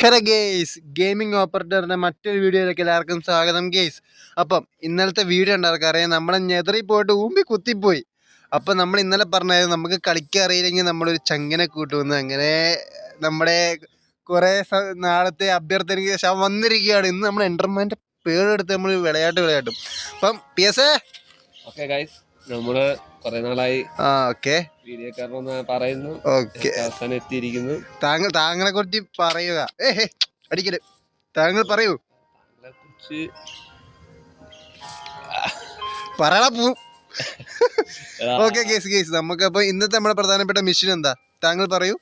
Hello guys gaming ഓപ്പറേറ്ററിന്റെ മറ്റൊരു വീഡിയോയിലേക്ക് എല്ലാവർക്കും സ്വാഗതം ഗെയ്സ്. അപ്പം ഇന്നലത്തെ വീഡിയോ ഉണ്ടായിരിക്കും അറിയാം. നമ്മളെ ഞെതറി പോയിട്ട് ഊമ്പി കുത്തിപ്പോയി. അപ്പം നമ്മൾ ഇന്നലെ പറഞ്ഞായിരുന്നു നമുക്ക് കളിക്കാൻ അറിയില്ലെങ്കിൽ നമ്മളൊരു ചങ്ങനെ കൂട്ടുമെന്ന്. അങ്ങനെ നമ്മുടെ കുറേ നാളത്തെ അഭ്യർത്ഥനയ്ക്ക് ശേഷം വന്നിരിക്കുകയാണ്. ഇന്ന് നമ്മൾ എന്റർമാന്റെ പേടെടുത്ത് നമ്മൾ വിളയാട്ട് വിളയാട്ടും. അപ്പം പി എസ് ഓക്കെ ഗൈസ് നമ്മൾ കുറെ നാളായി ആ ഓക്കെ. വീഡിയോ കാരണം പറയുന്നു. ഓക്കെ. അവസാനം എത്തിയിരിക്കുന്നു താങ്കൾ താങ്കളെ കുറിച്ച് പറയുക. ഏ ഹേ അടിക്കൽ താങ്കൾ പറയൂ. കുറിച്ച് പറയണ ഓക്കെ കേസ് കേസ്. നമുക്ക് അപ്പൊ ഇന്നത്തെ നമ്മുടെ പ്രധാനപ്പെട്ട മിഷൻ എന്താ? താങ്കൾ പറയൂ.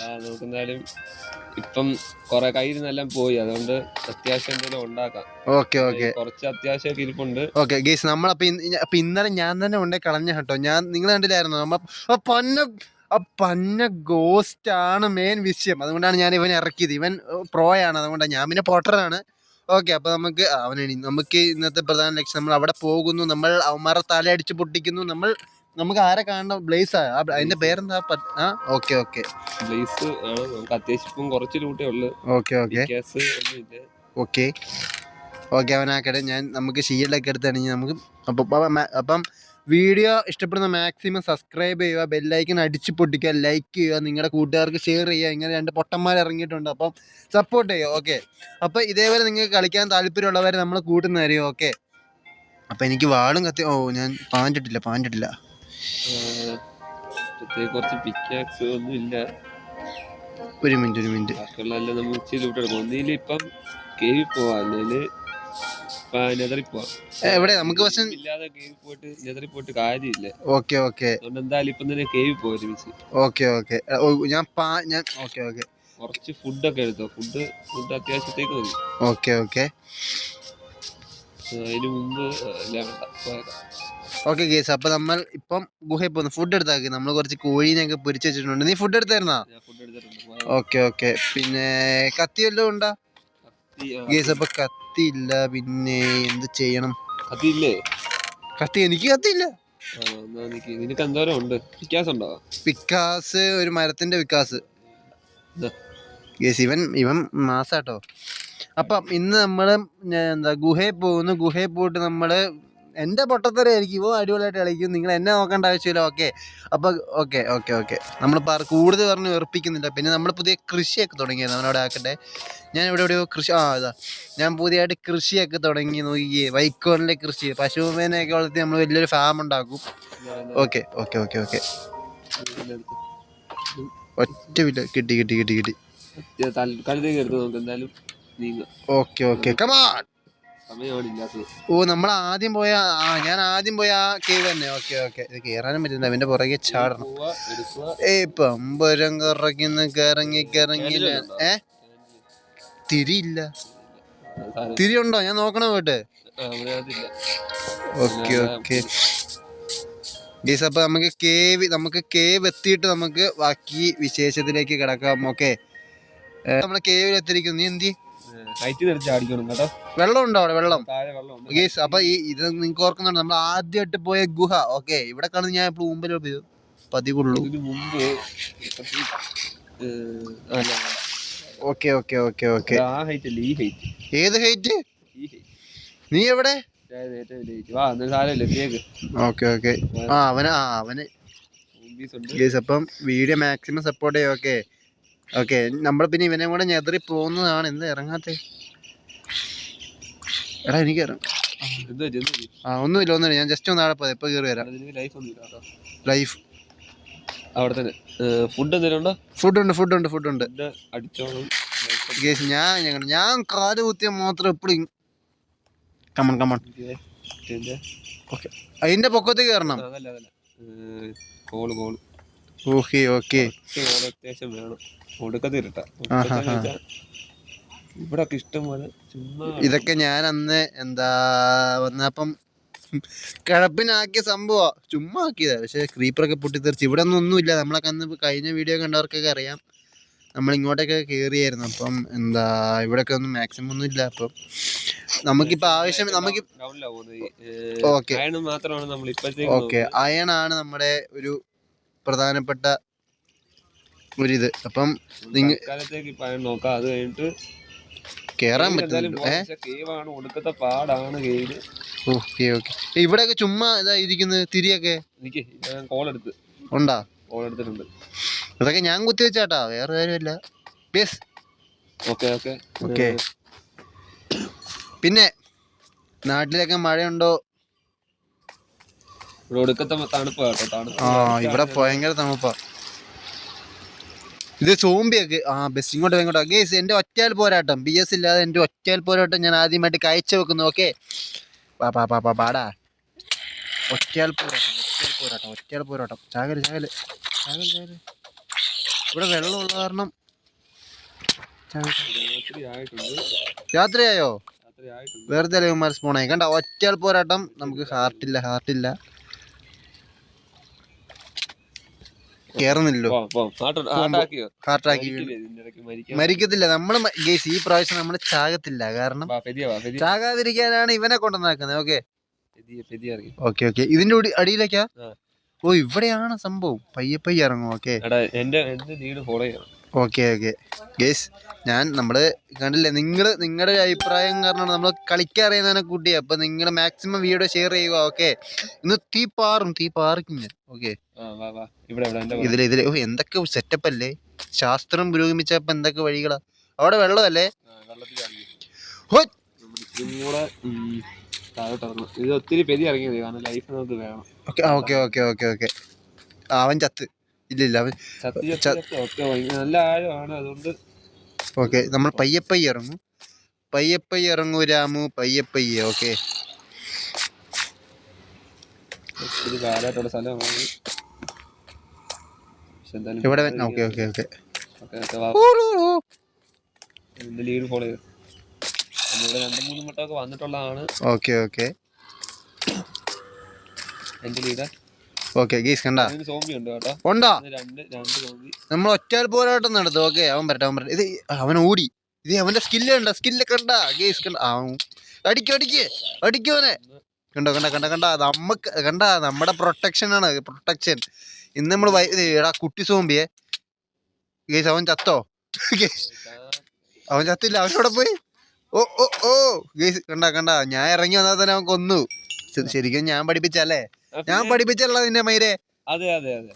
നമുക്ക് എന്തായാലും ഇപ്പം കുറെ കയ്യിൽ നിന്നെല്ലാം പോയി. അതുകൊണ്ട് അത്യാവശ്യം എന്തെങ്കിലും ഉണ്ടാക്കാം. Okay okay. കുറച്ച് അത്യാവശ്യം ഇരിപ്പുണ്ട്. ഓക്കെ ഗേസ് നമ്മളപ്പോ ഇന്ന് അപ്പൊ ഇന്നലെ ഞാൻ തന്നെ ഉണ്ടേ കളഞ്ഞ കേട്ടോ. ഞാൻ നിങ്ങൾ കണ്ടില്ലായിരുന്നു? നമ്മ പന്ന ആ പന്ന ഗോസ്റ്റ് ആണ് മെയിൻ വിഷയം. അതുകൊണ്ടാണ് ഞാൻ ഇവൻ ഇറക്കിയത്. ഇവൻ പ്രോ ആണ്. അതുകൊണ്ടാണ് ഞാൻ പിന്നെ പോട്ടറാണ് ഓക്കെ അപ്പൊ നമുക്ക് അവനെ നമുക്ക് ഇന്നത്തെ പ്രധാന ലക്ഷ്യം നമ്മൾ അവിടെ പോകുന്നു. നമ്മൾ അവന്മാരെ തലയടിച്ച് പൊട്ടിക്കുന്നു. നമ്മൾ നമുക്ക് ആരെ കാണണം? ബ്ലേസ് അതിന്റെ പേരെന്താ? ആ ഓക്കെ ഓക്കെ. ബ്ലേസ് ആണ് നമുക്ക് അത്യാവശ്യം ഇപ്പം കുറച്ച് ലൂട്ടേ ഉള്ളു. Okay okay. ഓക്കെ. ഓക്കെ അവനാക്കട്ടെ ഞാൻ നമുക്ക് ഷീൽഡൊക്കെ എടുത്താണെങ്കിൽ നമുക്ക് അപ്പം അപ്പം വീഡിയോ ഇഷ്ടപ്പെടുന്ന മാക്സിമം സബ്സ്ക്രൈബ് ചെയ്യുക ബെല്ലൈക്കൻ അടിച്ച് പൊട്ടിക്കുക ലൈക്ക് ചെയ്യുക നിങ്ങളുടെ കൂട്ടുകാർക്ക് ഷെയർ ചെയ്യുക ഇങ്ങനെ രണ്ട് പൊട്ടന്മാർ ഇറങ്ങിയിട്ടുണ്ട്. അപ്പം സപ്പോർട്ട് ചെയ്യുക ഓക്കെ. അപ്പോൾ ഇതേപോലെ നിങ്ങൾക്ക് കളിക്കാൻ താല്പര്യമുള്ളവരെ നമ്മൾ കൂട്ടുന്നതായിരിക്കും ഓക്കെ. അപ്പം എനിക്ക് വാളും കത്തി ഓ ഞാൻ പാന്റിട്ടില്ല പ്രത്യേക കുറച്ച് പിക്കാക്സ് ഒന്നും ഇല്ല ഒരു മിനിറ്റ് ഒരു മിനിറ്റ്. ബാക്കിയുള്ള നമ്മൾ ഇച്ചിരി ലൂട്ട് എടുക്കും ഒന്നിൽ ഇപ്പം കേവി പോവാ അല്ലെങ്കിൽ നെതറി പോവാം. എവിടെ? നമുക്ക് പക്ഷെ ഇല്ലാതെ കേവി പോയിട്ട് നെതറി പോയിട്ട് കാര്യമില്ല. Okay okay. അതുകൊണ്ട് എന്തായാലും ഇപ്പം തന്നെ കേവി പോയി ഒരുമിച്ച്. Okay okay. ഓ ഞാൻ പാ ഞാൻ ഓക്കെ ഓക്കെ. കുറച്ച് ഫുഡൊക്കെ എടുത്തോ? ഫുഡ് ഫുഡ് അത്യാവശ്യത്തേക്ക് മതി. Okay okay. ആ, അതിന് മുമ്പ് എല്ലാം വേണ്ട. പോയേക്കാം. ഓക്കെ കേസ് അപ്പൊ നമ്മൾ ഇപ്പം ഗുഹയിൽ പോകുന്നു. ഫുഡ് എടുത്താക്കി നമ്മൾ കുറച്ച് കോഴീനെയൊക്കെ പൊരിച്ചു വെച്ചിട്ടുണ്ട്. നീ ഫുഡ് എടുത്തായിരുന്നാ. ഓക്കെ ഓക്കെ പിന്നെ കത്തി വല്ലതും ഉണ്ടാ? ഗേസ് അപ്പൊ കത്തി ഇല്ല. പിന്നെ എന്ത് ചെയ്യണം? കത്തി ഇല്ലേ? കത്തി എനിക്ക് കത്തിയില്ല നിനക്ക് എന്തോരം ഉണ്ട്? വിക്കാസ് ഉണ്ടോ? ഒരു മരത്തിന്റെ വിക്കാസ് ഇവൻ ഇവൻ മാസാട്ടോ. അപ്പം ഇന്ന് നമ്മൾ എന്താ ഗുഹയിൽ പോകുന്നു. ഗുഹയിൽ പോയിട്ട് നമ്മൾ എന്റെ പൊട്ടത്തരായിരിക്കും ഇവ അടിപൊളിയായിട്ട് കളിക്കും. നിങ്ങൾ എന്നെ നോക്കേണ്ട ആവശ്യമില്ല. ഓക്കെ. അപ്പോൾ ഓക്കെ ഓക്കെ ഓക്കെ. നമ്മൾ പറ കൂടുതൽ പറഞ്ഞ് വെറുപ്പിക്കുന്നില്ല. പിന്നെ നമ്മൾ പുതിയ കൃഷിയൊക്കെ തുടങ്ങിയത് നമ്മളവിടെ ആക്കട്ടെ. ഞാൻ ഇവിടെ എവിടെയോ കൃഷി ആ അതാ ഞാൻ പുതിയതായിട്ട് കൃഷിയൊക്കെ തുടങ്ങി നോക്കിയേ. വൈക്കോലിന്റെ കൃഷി. പശുവിനെയൊക്കെ വളർത്തി നമ്മൾ വലിയൊരു ഫാം ഉണ്ടാക്കും. Okay okay okay okay. ഒറ്റ വില കിട്ടി കിട്ടി കിട്ടി കിട്ടി. കഴുതേക്ക് എടുത്ത് നമുക്ക് എന്തായാലും നീങ്ങ. Okay okay. കമാൺ ഇല്ലാത്തത് ഓ നമ്മൾ ആദ്യം പോയ ആ ഞാൻ ആദ്യം പോയ ആ കേവ് തന്നെ. Okay okay. ഇത് കയറാനും പറ്റില്ല. അവന്റെ പുറകെ ചാടണം. ഏ പമ്പരം കറങ്ങിന്ന് കറങ്ങി കറങ്ങി. ഏ? തിരിയില്ല. തിരി ഉണ്ടോ? ഞാൻ നോക്കണ പോയിട്ട് അതില്ല. Okay okay. ഗീസ് അപ്പൊ നമുക്ക് കേവ് നമുക്ക് കേവ് എത്തിയിട്ട് നമുക്ക് ബാക്കി വിശേഷത്തിലേക്ക് കിടക്കാം. ഓക്കെ. നമ്മൾ കേവിൽ എത്തിയിരിക്കുന്നു. നീ എന്തി ഹൈറ്റ് തെറിച്ച് അടിക്കണം കേട്ടോ. വെള്ളം ഉണ്ടോ അവിടെ? വെള്ളം? താഴെ ഗീസ് അപ്പൊ ഈ ഇത് നിങ്ങൾക്ക് ഓർക്കുന്നുണ്ട് നമ്മൾ ആദ്യമായിട്ട് പോയ ഗുഹ. ഓക്കെ ഇവിടെ കാണുന്ന ഞാൻ ഇപ്പോൾ മുമ്പിൽ പതിവുള്ളൂ. ഇതിന് മുമ്പ് കുറച്ച്, ഏഹ്, അല്ല, ഓക്കെ ഓക്കെ ഓക്കെ ഓക്കെ ആ ഹൈറ്റ് അല്ല? ഈ ഹൈറ്റ് ഏത് ഹൈറ്റ് ഈ ഹൈറ്റ് നീ എവിടെ? ഏറ്റവും വലിയ ഹൈറ്റ് വാ എന്നാലും സാരമില്ല കേക്ക് ഓക്കെ ഓക്കെ ആ അവന് ആ അവന്. മുമ്പീസ് ഉണ്ട്. ഗീസ് അപ്പം വീഡിയോ മാക്സിമം സപ്പോർട്ട് ചെയ്യാം ഓക്കെ ഓക്കെ നമ്മൾ പിന്നെ ഇവനെ കൂടെ ഞെതറി പോകുന്നതാണ്. എന്ത് ഇറങ്ങാത്തേ? എടാ എനിക്ക് ഇറങ്ങും ആ ഒന്നുമില്ല ഒന്നുമില്ല. ഞാൻ ജസ്റ്റ് ഒന്ന് ആടെ പോയത്. ഇപ്പൊ കയറി വരാം. ലൈഫ് അവിടെ തന്നെ. ഫുഡ് എന്തെങ്കിലും ഉണ്ടോ? ഫുഡുണ്ട് ഉണ്ട് ഫുഡ് ഉണ്ട് ഫുഡ് ഉണ്ട്. ഫുഡ് അടിച്ചോളും. ഗേസ് ഞാൻ ഞങ്ങൾ ഞാൻ കാൽ കുത്തിയ മാത്രം എപ്പോഴും കമൺ കമൺ ഓക്കെ അതിന്റെ പൊക്കത്തേക്ക് കയറണം. Coal coal okay okay. അത്യാവശ്യം വേണം. ഒടുക്കത്ത് ഇവിടൊക്കെ. ഇവിടെ ഇഷ്ടം പോലെ ഇതൊക്കെ ഞാൻ അന്ന് എന്താ വന്നപ്പം കിഴപ്പിനാക്കിയ സംഭവ. ചുമ്മാ ആക്കിയതാ. പക്ഷെ ക്രീപ്പറൊക്കെ പൊട്ടിത്തെറിച്ച്. ഇവിടെ ഒന്നും ഒന്നുമില്ല നമ്മളൊക്കെ അന്ന് കഴിഞ്ഞ വീഡിയോ കണ്ടവർക്കൊക്കെ അറിയാം. നമ്മൾ ഇങ്ങോട്ടൊക്കെ കേറിയായിരുന്നു. അപ്പം എന്താ ഇവിടെയൊക്കെ ഒന്നും മാക്സിമം ഒന്നും ഇല്ല. അപ്പം നമുക്കിപ്പോ ആവശ്യം നമുക്ക് ഓക്കെ. ഓക്കെ. അയൺ ആണ് നമ്മുടെ ഒരു പ്രധാനപ്പെട്ട ഒരിത്. അപ്പം നിങ്ങൾ നോക്കാം. അത് കഴിഞ്ഞിട്ട് കേറാൻ cave ഇവിടെ ഒക്കെ ഓക്കെ ഓക്കെ. ഇവിടെയൊക്കെ ചുമ്മാ ഇതാ ഇരിക്കുന്നത് തിരിയൊക്കെ? ഉണ്ടാ? ഇതൊക്കെ ഞാൻ കുത്തി വെച്ചാട്ടാ. വേറെ കാര്യമില്ല യെസ് ഓക്കെ ഓക്കെ. ഓക്കെ. പിന്നെ നാട്ടിലൊക്കെ മഴയുണ്ടോ? ഒടുക്കത്തെ തണുപ്പ് കേട്ടോ തണുപ്പ്. ആ ഇവിടെ ഭയങ്കര തണുപ്പാ. ഇത് സോംബിയൊക്കെ ആ ബസ് ഇങ്ങോട്ട് ഇങ്ങോട്ട് ഗേസ് എന്റെ ഒറ്റയാൽ പോരാട്ടം. ബി എസ് ഇല്ലാതെ എന്റെ ഒറ്റയാൽ പോരാട്ടം ഞാൻ ആദ്യമായിട്ട് കാഴ്ച വെക്കുന്നു ഓക്കെ പാ പാ പാ പാ പാടാ. ഒറ്റയാൽ പോരാട്ടം ഒറ്റയാൽ പോരാട്ടം ഒറ്റയാൽ പോരാട്ടം. ചാകൽ ചാകൽ ചാകൽ ചാകൽ. ഇവിടെ വെള്ളമുള്ള കാരണം രാത്രിയായോ? വെറുതെ ഇവന്മാർ സ്പോണായി കണ്ട ഒറ്റയാൾ പോരാട്ടം. നമുക്ക് ഹാർട്ടില്ല ഹാർട്ടില്ല കേറുന്നില്ലല്ലോ പോവാം, പോവാം. ഹാർട്ട് ഹാർട്ടാക്കിയോ ഹാർട്ടാക്കി മരിക്കില്ലേ ഇതിന്റെ ഇടയ്ക്ക് മരിക്കാൻ? മരിക്കത്തില്ല. നമ്മൾ ഗേസ് ഈ പ്രാവശ്യം നമ്മൾ ചാകത്തില്ല. കാരണം. ചാകാതിരിക്കാനാണ് ഇവനെ കൊണ്ടുവന്നാക്കുന്നത്. ഓക്കെ. Okay okay. ഇതിന്റെ അടിയിലേക്കാ. ഓ ഇവിടെയാണ് സംഭവം. പയ്യെ പയ്യെ ഇറങ്ങും. ഓക്കെ. എന്റെ ലീഡ് ഫോളോ ചെയ്യണം. Okay okay. ഗേസ് ഞാൻ നമ്മൾ കണ്ടില്ലേ നിങ്ങൾ നിങ്ങളുടെ അഭിപ്രായം കാരണമാണ് നമ്മൾ കളിക്കാൻ അറിയുന്നതിനെ കൂട്ടി. അപ്പം നിങ്ങൾ മാക്സിമം വീഡിയോ ഷെയർ ചെയ്യുക ഓക്കെ? ഇന്ന് തീ പാറും തീ പാറിക്കും ഞാൻ ഓക്കെ. ഇതിൽ ഇതിൽ ഓ എന്തൊക്കെ സെറ്റപ്പ് അല്ലേ? ശാസ്ത്രം പുരോഗമിച്ചപ്പോൾ എന്തൊക്കെ വഴികളാ? അവിടെ വെള്ളമല്ലേ? ഇത് ഒത്തിരി പെരി ഇറങ്ങിയത് കാരണം ലൈഫ് നമുക്ക് വേണം. Okay okay okay okay okay. അവൻ ചത്ത്. ഇല്ല ഇല്ല അവൻ ചത്തി ച- ചത്തി ചത്തി ഒക്കെ നല്ല ആഴമാണ് അതുകൊണ്ട് ഓക്കെ നമ്മൾ പയ്യപ്പയ്യ പയ്യെ ഇറങ്ങും. പയ്യപ്പയ്യ പയ്യെ ഇറങ്ങൂ രാമു. പയ്യപ്പയ്യ പയ്യെ ഓക്കെ ഇവിടെ okay okay. Okay lead follow ചെയ്തു നമ്മളിവിടെ രണ്ട് മൂന്ന് വട്ടമൊക്കെ വന്നിട്ടുള്ളതാണ്. Okay okay. എന്റെ ലീഡ് ഓക്കെ ഗീസ് കണ്ട? ഉണ്ട് നമ്മൾ ഒറ്റ പോരാട്ടം നടത്തും. ഓക്കെ അവൻ പറ്റ അവൻ വരട്ടെ. ഇത് അവൻ ഓടി ഇത് അവന്റെ സ്കില്ല് കണ്ട? സ്കില്ല് കണ്ട? ഗേസ് കണ്ട? ആ അടിക്കോ അടിക്ക് അടിക്കോനെ കണ്ടോ കണ്ട കണ്ട കണ്ട? നമ്മക്ക് കണ്ട? നമ്മുടെ പ്രൊട്ടക്ഷൻ ആണ്. പ്രൊട്ടക്ഷൻ ഇന്ന് നമ്മൾ എടാ കുട്ടി സോമ്പിയെ ഗേസ് അവൻ ചത്തോ? അവൻ ചത്തില്ല. അവനോടെ പോയി? ഓ ഓ ഓ. ഗേസ് കണ്ട കണ്ട? ഞാൻ ഇറങ്ങി വന്നാൽ തന്നെ അവൻ കൊന്നു. ശരിക്കും ഞാൻ പഠിപ്പിച്ചല്ലേ ഞാൻ പഠിപ്പിച്ചല്ല നിന്റെ മയിരെ അതെ അതെ അതെ.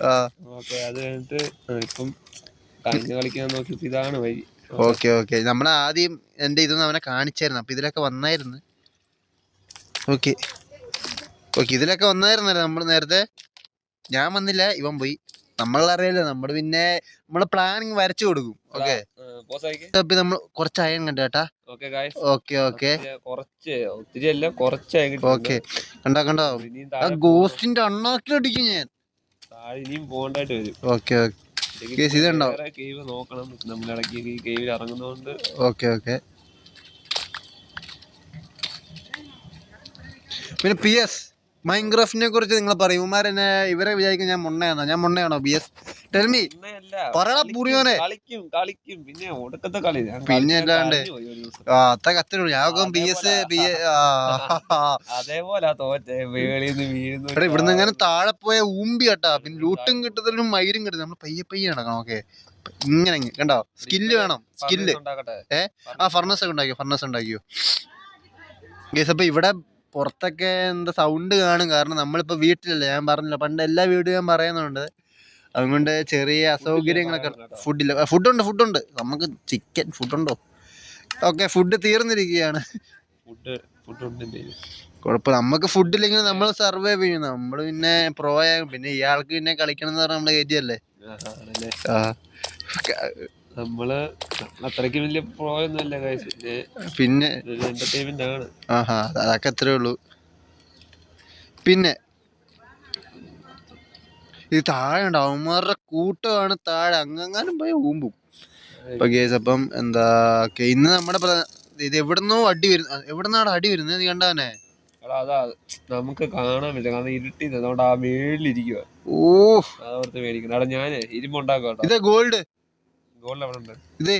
ഓക്കെ അത് കഴിഞ്ഞിട്ട് ഇപ്പം കഴിഞ്ഞ കളിക്കാൻ നോക്കി ഇതാണ് വഴി. Okay okay. നമ്മൾ ആദ്യം എന്റെ ഇതൊന്നും അവനെ കാണിച്ചായിരുന്നു. അപ്പൊ ഇതിലൊക്കെ വന്നായിരുന്നു. ഓക്കെ. ഓക്കെ ഇതിലൊക്കെ വന്നായിരുന്നല്ലോ നമ്മൾ നേരത്തെ. ഞാൻ വന്നില്ല ഇവൻ പോയി. നമ്മളറിയാലോ നമ്മൾ പിന്നെ നമ്മൾ പ്ലാനിങ് വരച്ചു കൊടുക്കും. ഓക്കെ? അപ്പൊ നമ്മൾ കുറച്ച് അയൺ കണ്ടു കേട്ടാ. ഓക്കെ ഓക്കെ ഓക്കെ കണ്ടോ കണ്ടോ? ആ ഗോസ്റ്റിന്റെ അണ്ണാക്കി അടിക്കും ഞാൻ. ഓക്കെ ഓക്കെ ഇതുണ്ടോ? നോക്കണം. നമ്മൾ ഇടയ്ക്ക് കേവിൽ ഓക്കെ ഓക്കെ പിന്നെ പി എസ് മൈൻക്രാഫ്റ്റിനെ കുറിച്ച് നിങ്ങൾ പറയും. ഇവരെ വിചാരിക്കും ഞാൻ മുണ്ണയാണോ ഞാൻ മുണ്ണയാണോ പി എസ് ടെൽമി ഒന്നേയല്ല, പറടാ കളിക്കും, പുറിയോനെ. കളിക്കും കളിക്കും. പിന്നെ ഒടുക്കത്തെ കളി. ഞാൻ പിന്നെ കളിച്ച് അല്ലാണ്ട്. അത്ത കത്തിനുള്ളൂ ഞാൻ ബി എസ് പി അതേപോലെ തോറ്റെ ഇവിടുന്ന് ഇങ്ങനെ താഴെ പോയ ഊമ്പി കേട്ടാ. പിന്നെ ലൂട്ടും കിട്ടത്തിലും മൈരും കിട്ടും. നമ്മൾ പയ്യെ പയ്യെ നടക്കണം ഓക്കെ. ഇങ്ങനെ ഇങ്ങ് കണ്ടോ? സ്കില്ല് വേണം. സ്കില്ല് ഏ? ആ ഫർണസ് ഒക്കെ ഉണ്ടാക്കിയോ? ഫർണസ് ഉണ്ടാക്കിയോ? ഗേസ് അപ്പൊ ഇവിടെ പുറത്തൊക്കെ എന്താ സൗണ്ട് കാണും. കാരണം നമ്മളിപ്പോ വീട്ടിലല്ലേ? ഞാൻ പറഞ്ഞില്ല പണ്ട് എല്ലാ വീടും ഞാൻ പറയുന്നുണ്ട്. അതുകൊണ്ട് ചെറിയ അസൗകര്യങ്ങളൊക്കെ ഫുഡില്ല ഫുഡുണ്ട് ഫുഡുണ്ട് നമുക്ക് ചിക്കൻ ഫുഡുണ്ടോ ഓക്കെ ഫുഡ് തീർന്നിരിക്കുകയാണ്. ഫുഡ് ഫുഡ് ഉണ്ട് എന്റെ കയ്യിൽ. കുഴപ്പം നമുക്ക് ഫുഡില്ലെങ്കിൽ നമ്മൾ സർവൈവ് ചെയ്യും. നമ്മൾ പിന്നെ പ്രോ ആകും പിന്നെ ഇയാൾക്ക് പിന്നെ കളിക്കണം എന്ന് പറഞ്ഞാൽ നമ്മളെ ആണല്ലേ? നമ്മൾ അത്രയ്ക്ക് വലിയ പ്രോയൊന്നുമല്ല പിന്നെ ഒരു എന്റർടൈൻമെന്റ് ആണ്. ആഹാ അതൊക്കെ അത്രേ ഉള്ളൂ. പിന്നെ ഇത് താഴെ ഉണ്ട് അവന്മാരുടെ കൂട്ടമാണ് താഴെ. അങ്ങങ്ങാനും പോയി ഊമ്പും. അപ്പൊ കേസ് അപ്പം എന്താ ഇന്ന് നമ്മുടെ ഇത് എവിടുന്നോ അടി വരുന്ന എവിടുന്നാണ് അടി വരുന്നത് നീ കണ്ടാനെ അതാ നമുക്ക് കാണാൻ പറ്റില്ല കാരണം ഇരുട്ടിന്ന്. അതുകൊണ്ട് ആ മേളിലിരിക്കുക ഓ അതോർത്ത് മേടിക്കുന്നു എടാ ഞാൻ ഇരുമ്പുണ്ടാക്കുക ഇത് ഗോൾഡ്. ഗോൾഡ് എവിടെ ഉണ്ട്. ഇതേ.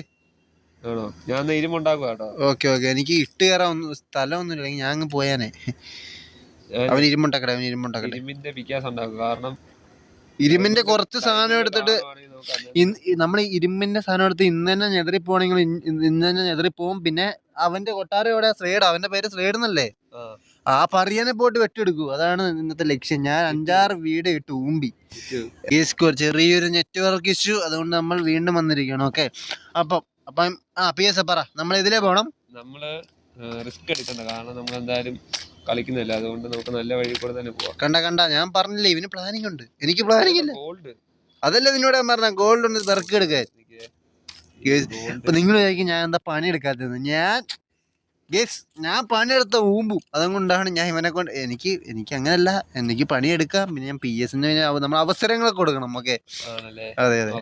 ആണോ? ഞാൻ ഇരുമ്പുണ്ടാക്കുക കേട്ടോ. ഓക്കെ ഓക്കെ എനിക്ക് ഇട്ട് കയറാൻ ഒന്നും സ്ഥലമൊന്നും ഇല്ലെങ്കിൽ ഞാൻ അങ്ങ് പോയാനേ. അവൻ ഇരുമ്പുണ്ടാക്കട്ടെ അവൻ ഇരുമ്പുണ്ടാക്കട്ടെ ഇരുമ്പിന്റെ പിക്കാസ് ഉണ്ടാക്കും. കാരണം ഇരുമ്പിന്റെ കുറച്ച് സാധനം എടുത്തിട്ട് നമ്മൾ ഇരുമ്പിന്റെ സാധനം എടുത്ത് ഇന്ന് തന്നെ ഞെതറി പോകണെങ്കിൽ ഇന്ന് തന്നെ ഞെതറി പോവും. പിന്നെ അവന്റെ കൊട്ടാരം എവിടെ സ്ലേഡ് അവന്റെ പേര് സ്ലേഡ് എന്നല്ലേ ആ പറയനെ പോയിട്ട് വെട്ടിയെടുക്കൂ. അതാണ് ഇന്നത്തെ ലക്ഷ്യം. ഞാൻ അഞ്ചാറ് വീട് ഇട്ട് ഊമ്പി. ചെറിയൊരു നെറ്റ്വർക്ക് ഇഷ്യൂ. അതുകൊണ്ട് നമ്മൾ വീണ്ടും വന്നിരിക്കണം ഓക്കെ. അപ്പം അപ്പം ആ പി എസ് പറ. നമ്മൾ ഇതിലേ പോണം. നമ്മൾ റിസ്ക് എടുക്കണ്ട. കാരണം നമ്മൾ എന്തായാലും കളിക്കുന്നില്ല. അതുകൊണ്ട് നമുക്ക് നല്ല വഴി കൂടെ തന്നെ പോവാം. കണ്ട കണ്ട. ഞാൻ പറഞ്ഞില്ലേ ഇവന് പ്ലാനിങ് ഉണ്ട്. എനിക്ക് പ്ലാനിങ് ഇല്ല. ഗോൾഡ് അതല്ല നിന്നോട് ഞാൻ പറഞ്ഞ ഗോൾഡ് ഉണ്ട് തിരക്ക് എടുക്കാൻ. ഇപ്പൊ നിങ്ങൾ വിചാരിക്കും ഞാൻ എന്താ പണി എടുക്കാത്തത് ഞാൻ ഗേസ് ഞാൻ പണിയെടുത്ത ഊമ്പും അതുകൊണ്ടാണ് ഞാൻ ഇവനെ കൊണ്ട് എനിക്ക് എനിക്ക് അങ്ങനല്ല. എനിക്ക് പണിയെടുക്കാം. പിന്നെ ഞാൻ പി എസിന് നമ്മൾ അവസരങ്ങളൊക്കെ കൊടുക്കണം ഓക്കെ അതെ അതെ.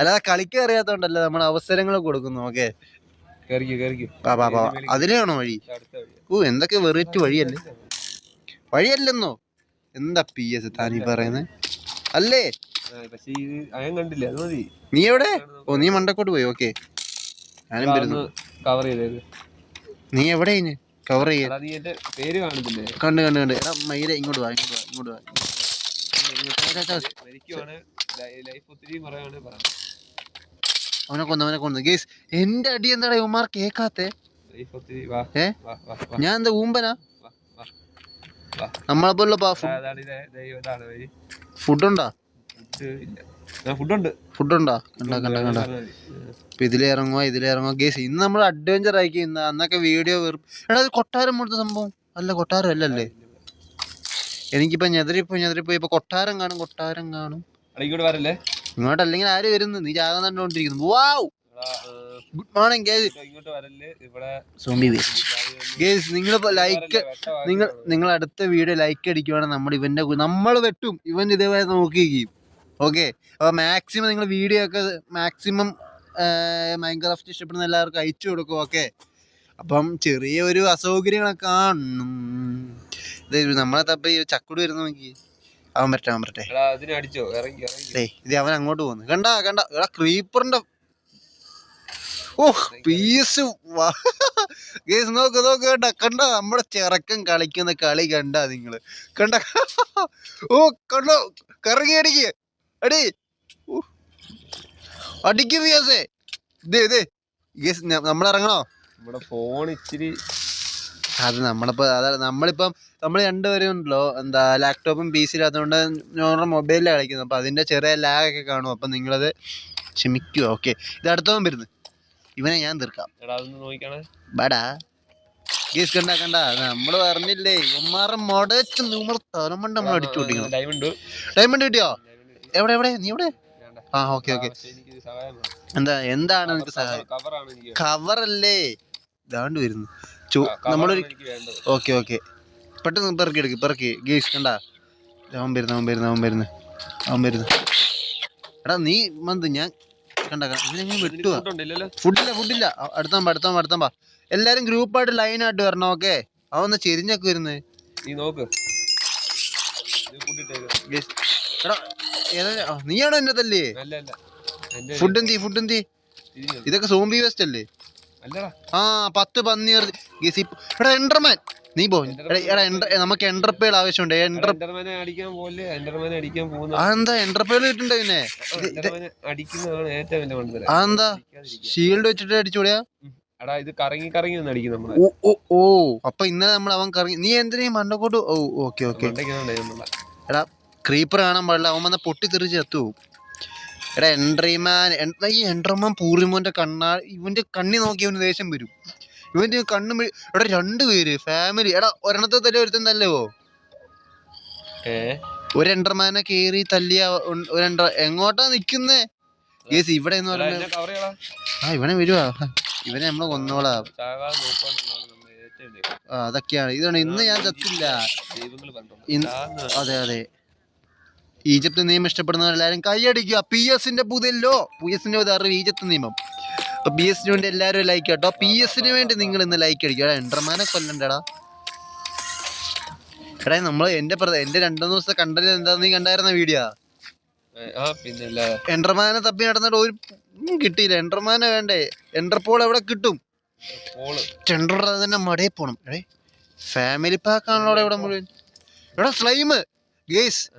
അല്ലാതെ കളിക്കാൻ അറിയാത്തോണ്ടല്ല നമ്മൾ അവസരങ്ങൾ കൊടുക്കുന്നു ഓക്കെ അതിനാണോ വഴി. ഓ എന്തൊക്കെ വെറൈറ്റി വഴിയല്ലേ? വഴിയല്ലെന്നോ? എന്താ പി എസ് താനീ പറയുന്നത് അല്ലേ? കണ്ടില്ല? നീ എവിടെ? ഓ നീ മണ്ടക്കോട്ട് പോയി. ഓക്കെ. ഞാനും വരുന്നു. കവർ ചെയ്തേക്ക് നീ എവിടെ ഇനി? കവർ ചെയ്യാൻ പേര് കാണുന്നില്ലേ കണ്ട് കണ്ട് കണ്ട്. എടാ മയില ഇങ്ങോട്ട് വാ ഇങ്ങോട്ട് വാ ഇങ്ങോട്ട് വാ. അവനെ കൊന്നു അവനെ കൊന്നു. ഗേസ് എന്റെ അടി എന്താടാ ഇവന്മാർ കേക്കാത്തെ? ഞാൻ എന്താ ഊമ്പനാ? നമ്മളെ പോലുള്ള ഫുഡുണ്ടാ? ഫുഡുണ്ട്. ഫുഡ് ഉണ്ടോ കണ്ട ഗേസ് ഇന്ന് നമ്മൾ അഡ്വഞ്ചർ ആക്കി ഇന്ന് അന്നൊക്കെ വീഡിയോ വെറും എടാ കൊട്ടാരം പോലത്തെ സംഭവം. അല്ല കൊട്ടാരം അല്ലല്ലേ? എനിക്കിപ്പോ ഞെതിരിപ്പോ ഞെതിരിപ്പോ ഇപ്പൊ കൊട്ടാരം കാണും കൊട്ടാരം കാണും. ഇങ്ങോട്ടല്ലെങ്കിൽ ആര് വരുന്നു? നീ ജാഗം കണ്ടുകൊണ്ടിരിക്കുന്നു. Wow good morning guys zombie waste guys നിങ്ങൾ ലൈക്ക് നിങ്ങൾ നിങ്ങൾ അടുത്ത വീഡിയോ ലൈക്ക് അടിക്കുവാണെങ്കിൽ നമ്മൾ ഇവന്റെ നമ്മൾ വെട്ടും. ഇവൻ ഇതേപോലെ നോക്കിയിരിക്കും. ഓക്കെ അപ്പോൾ മാക്സിമം നിങ്ങൾ വീഡിയോ ഒക്കെ മാക്സിമം മൈൻക്രാഫ്റ്റ് ഇഷ്ടപ്പെടുന്ന എല്ലാവർക്കും അയച്ചു കൊടുക്കും. ഓക്കെ അപ്പം ചെറിയ ഒരു അസൗകര്യങ്ങളൊക്കെ കാണും. ഇത് നമ്മളെ തപ്പ ഈ ചക്കുട് വരുന്ന നോക്കി. അവൻ വരട്ടെ അവൻ ഡേ ഇത് അവൻ അങ്ങോട്ട് പോകുന്നു കണ്ട കണ്ട. എടാ ക്രീപ്പറിന്റെ ഓ പീസ് ഗേസ് നോക്ക് നോക്ക് കണ്ട കണ്ട നമ്മുടെ ചെറുക്കൻ കളിക്കുന്ന കളി കണ്ട നിങ്ങൾ. കണ്ട ഓ കണ്ടോ കറങ്ങി അടിക്ക്. അടി. അടിക്ക് പിയാസേ ഇതേ ഇതേ ഗേസ് നമ്മളിറങ്ങണോ നമ്മുടെ ഫോൺ ഇച്ചിരി അത് നമ്മളിപ്പോ അതാണ് നമ്മളിപ്പം നമ്മൾ രണ്ടുപേരും ഉണ്ടല്ലോ എന്താ ലാപ്ടോപ്പും പി സി ഇല്ലാത്തതുകൊണ്ട് നോർമൽ മൊബൈലിലാണ് കളിക്കുന്നത്. അപ്പൊ അതിന്റെ ചെറിയ ലാഗ് ഒക്കെ കാണും. അപ്പം നിങ്ങളത് ക്ഷമിക്കുക ഓക്കെ. ഇത് അടുത്തോളം വരുന്നു. ഇവനെ ഞാൻ തീർക്കാം. ബാടാ. ഗീസ് കണ്ട കണ്ട. നമ്മൾ പറഞ്ഞില്ലേ ഉമ്മാറെ മുടച്ച് തലമണ്ട നമ്മൾ അടിച്ചു പൊട്ടിക്കണം. ഡയമണ്ട് ഡയമണ്ട് കിട്ടിയോ? എവിടെ എവിടെ? നീ എവിടെ? ആ ഓക്കെ ഓക്കെ. എന്താ എന്താണ് നിനക്ക് സഹായം? കവറല്ലേ ഇതാണ്ട് വരുന്നു. നമ്മളൊരു ഓക്കെ ഓക്കെ. പെട്ടെന്ന് പെറുക്കി എടുക്ക് പെറുക്കി. ഗീസ് കണ്ട. അവൻ വരുന്നു അവൻ വരുന്നു അവൻ വരുന്നു. അവൻ വരുന്നു. എടാ നീ മന്ത് ഞാൻ കണ്ട ഇതിനെ വെട്ടുക ഫുഡില്ല ഫുഡില്ല അടുത്താൻ അടുത്താൻ അടുത്താൻ എല്ലാരും ഗ്രൂപ്പായിട്ട് ലൈനായിട്ട് വരണം ഓക്കെ അവൻ ഒന്ന് ചെരിഞ്ഞൊക്കെ വരുന്നത് നീ നോക്ക്. നീയാണോ എന്നെ തല്ലേ എന്റെ ഫുഡ് എന്തി ഫുഡ് എന്തി? ഇതൊക്കെ സോംബി വേസ്റ്റ് അല്ലേ? ആ പത്ത് പന്നി എടാ എൻഡർമാൻ നീ പോ. എടാ എടാ നമുക്ക് എൻഡർപേൾ ആവശ്യമുണ്ട്. അതെന്താ? എൻഡർപേൾ കിട്ടണ്ട പിന്നെ. അതെന്താ? ഷീൽഡ് വെച്ചിട്ട് അടിച്ചുകൂടിയാ ഇത് കറങ്ങി കറങ്ങി ഒന്ന് അടിക്കും നമ്മളെ. ഓ അപ്പൊ ഇന്നലെ നമ്മൾ അവൻ കറങ്ങി നീ എന്തിനാ ഈ മണ്ണക്കോട്ട് ഓ ഓക്കെ ഓക്കെ. എടാ ക്രീപ്പർ കാണാൻ പാടില്ല. അവൻ വന്ന പൊട്ടി തെറിച്ച് എത്തു എടാ എൻട്രിമാൻ ഈ എൻട്രമാൻ പൂർണിമോന്റെ കണ്ണാ ഇവന്റെ കണ്ണി നോക്കി അവന് ദേഷ്യം വരും. ഇവന്റെ കണ്ണും എടാ രണ്ട് രണ്ടുപേര് ഫാമിലി എടാ ഒരെണ്ണത്തെ തല്ലി ഒരുത്തൻ തല്ലോ ഏ? ഒരു എൻഡർമാനെ കേറി തല്ലിയ ഒ- ഒരു എൻഡർ എങ്ങോട്ടാ നിക്കുന്നേ? ഏസ് ഇവിടെ എന്ന് പറയുന്നത്. ആ ഇവനെ വരുവാ. ഇവനെ നമ്മൾ കൊന്നോളാ. ആ അതൊക്കെയാണ്. ഇതാണ് ഇന്ന് ഞാൻ ചത്തില്ല. അതെ അതെ. ഈജിപ്ത് നിയമം ഇഷ്ടപ്പെടുന്നവരെല്ലാരും കൈയടിക്കുക. പി എസിന്റെ പുതിയല്ലോ പി എസിന്റെ അറിവ് ഈജിപ്ത് നിയമം. അപ്പൊ പി എസിന് വേണ്ടി എല്ലാവരും ലൈക്ക് കേട്ടോ. പി എസിന് വേണ്ടി നിങ്ങൾ ഇന്ന് ലൈക്ക് അടിക്കുക. എടാ എന്റർമാനെ കൊല്ലണ്ടടാ. എടാ നമ്മൾ എന്റെ പ്ര- എന്റെ രണ്ടു ദിവസത്തെ കണ്ടത് എന്താ നീ കണ്ടായിരുന്ന വീഡിയോ എന്റർമാനെ തപ്പി നടന്നിട്ട് ഒരു കിട്ടിയില്ല. എന്റർമാനെ വേണ്ടേ? എന്റർപോൾ എവിടെ കിട്ടും? ടെൻഡർ തന്നെ മടയിൽ പോണം. എടേ ഫാമിലി പാക്ക് ആണല്ലോ ഇവിടെ മുഴുവൻ. എടാ സ്ലൈം ഗേസ്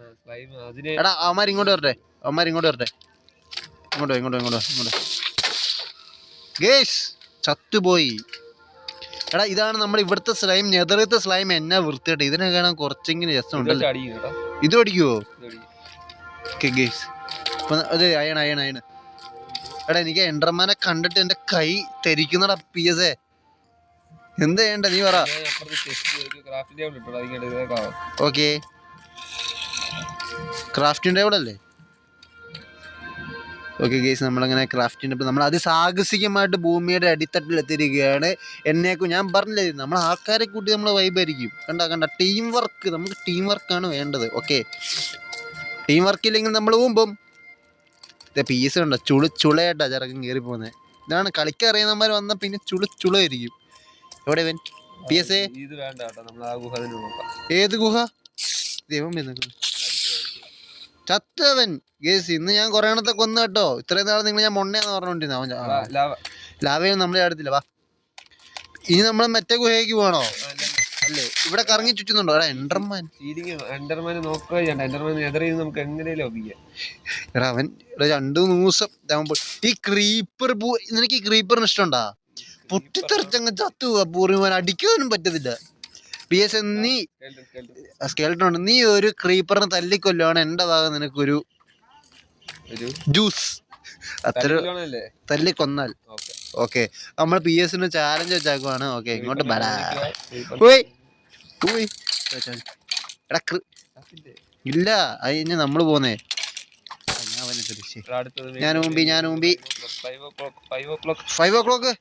എടാ അവന്മാർ ഇങ്ങോട്ട് വരട്ടെ. അവന്മാർ ഇങ്ങോട്ട് വരട്ടെ. ഇങ്ങോട്ട് ഇങ്ങോട്ടോ ഇങ്ങോട്ട് ഇങ്ങോട്ട് ഗേസ് ചത്തുപോയി. എടാ ഇതാണ് നമ്മുടെ ഇവിടുത്തെ സ്ലൈം നെതറത്തെ സ്ലൈം എന്നാ വൃത്തിയായിട്ട്. ഇതിനെ കാണാൻ കുറച്ചെങ്കിലും രസമുണ്ടല്ലോ കേട്ടോ. ഇത് പഠിക്കുവോ ഗേഷ്. Okay guys. അത് അയണ അയണ അയണ. എടാ എനിക്ക് എൻഡർമാനെ കണ്ടിട്ട് എന്റെ കൈ തെരിക്കുന്നടാ പി എസ് എ എന്ത് ചെയ്യണ്ട നീ പറ. ഓക്കെ. ക്രാഫ്റ്റിംഗ് ടേബിൾ അല്ലേ? ഓക്കെ ഗേസ് നമ്മളങ്ങനെ ക്രാഫ്റ്റിംഗ് ടേബിൾ നമ്മൾ അതിസാഹസികമായിട്ട് ഭൂമിയുടെ അടിത്തട്ടിൽ എത്തിയിരിക്കുകയാണ്. എന്നേക്കും ഞാൻ പറഞ്ഞില്ലേ നമ്മൾ ആൾക്കാരെ കൂട്ടി നമ്മൾ വൈബായിരിക്കും കണ്ട കണ്ട ടീം വർക്ക് നമുക്ക് ടീം വർക്കാണ് വേണ്ടത്. ഓക്കെ ടീം വർക്ക് ഇല്ലെങ്കിൽ നമ്മൾ പോകുമ്പം പി എസ് ഉണ്ടോ ചുളു ചുളയായിട്ടാ ചെറുക്കൻ കയറി പോകുന്നത് ഇതാണ് കളിക്കറിയുന്നവന്മാർ വന്നാൽ പിന്നെ ചുളു ചുളയായിരിക്കും. എവിടെ ഇവൻ? പി എസ് ഏത് ഗുഹ? ചത്തവൻ. ഗേസ് ഇന്ന് ഞാൻ കുറേ എണ്ണത്തെ കൊന്നു കേട്ടോ. ഇത്രയും നാൾ നിങ്ങൾ ഞാൻ മൊണ്ണയെന്ന് പറഞ്ഞോണ്ടിരുന്നു അവൻ. ലാവയും നമ്മളെ അടുത്തില്ല. വാ. ഇനി നമ്മൾ മറ്റേ ഗുഹയ്ക്ക് പോകണോ. അല്ലേ? ഇവിടെ കറങ്ങി ചുറ്റുന്നുണ്ടോ? എടാ എൻഡർമാൻ സീലിംഗ് എൻഡർമാനെ നോക്കുക ചെയ്യണ്ട എൻഡർമാൻ എതിരെ നമുക്ക് എങ്ങനെയും ഒപ്പിക്കാം എടാ അവൻ രണ്ടു ദിവസം ഈ ക്രീപ്പർ പൂ നിനക്ക് ഈ ക്രീപ്പറിന് ഇഷ്ടമുണ്ടാ? പൊട്ടിത്തെറിച്ചങ്ങ് ചത്തു പോവാ പൂർണിമാൻ അടിക്കാനും പറ്റത്തില്ല. പി എസ് നീ. സ്കെൽട്ടൺ ഉണ്ട് നീ ഒരു ക്രീപ്പറിനെ തല്ലിക്കൊല്ലുവാണ് എന്റെ ഭാഗം നിനക്കൊരു ജ്യൂസ് അത്ര തല്ലിക്കൊന്നാൽ. ഓക്കെ. നമ്മൾ പി എസിന് ചാലഞ്ച് വെച്ചാക്കുവാണ്. ഓക്കെ ഇങ്ങോട്ട് ഇല്ല അത് ഇനി നമ്മൾ പോന്നേ. ഞാൻ മുമ്പി, ഞാൻ മുമ്പി. ഫൈവ് ഓ ക്ലോക്ക്